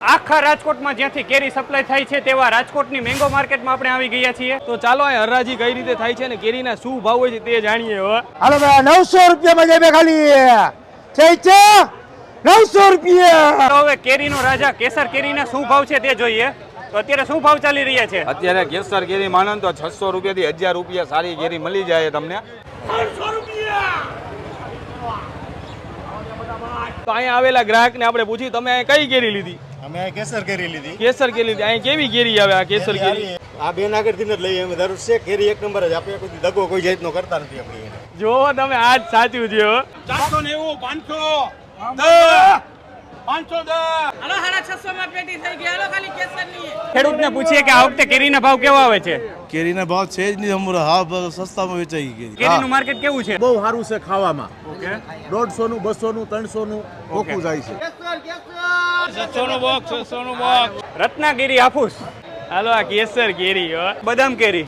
આખા રાજકોટમાં જ્યાંથી કેરી સપ્લાય થાય છે તેવા રાજકોટની મેંગો માર્કેટમાં આપણે આવી ગયા છીએ. તો ચાલો અહીં હરરાજી કઈ રીતે થાય છે અને કેરીના શું ભાવ હોય છે તે જાણીએ હવે. હાલો ભાઈ નવસો રૂપિયામાં જાય ખાલી. છે છે નવસો રૂપિયા. હવે કેરીનો રાજા કેસર કેરીના શું ભાવ છે તે જોઈએ. તો અત્યારે શું ભાવ ચાલી રહ્યા છે? અત્યારે કેસર કેરી માનો તો છસો રૂપિયાથી હજાર રૂપિયા સારી કેરી મળી જાય તમને. તો અહીંયા આવેલા ગ્રાહકને આપણે પૂછી તમે કઈ કેરી લીધી? અમે આ કેસર કેરી લીધી. કેસર કેરી લીધી. અહીં કેવી કેરી આવે? આ કેસર કેરી આ બેન આગળથી જ લઈએ અમે દરરોજ છે કેરી એક નંબર જ આપણે કોઈ દગો કોઈ જાતનો કરતા નથી આપણે જો તમે આજ સાચું છે દસ. હાલો હાડા છસો માં પેટી થઈ ગઈ. હાલો ખાલી કેસરની ખેડૂતને પૂછીએ કે આ વખતે કેરીના ભાવ કેવા આવે છે? કેરીના ભાવ છે જ નહીં અમારે. હા સસ્તામાં વેચાઈ કેરી. કેરીનું માર્કેટ કેવું છે? બહુ સારું છે ખાવામાં. દોઢસો નું બસો નું ત્રણસો નું ઓકું જાય છે. રત્નાગીરી હાફૂસ. હાલો આ કેસર કેરી હો. બદામ કેરી.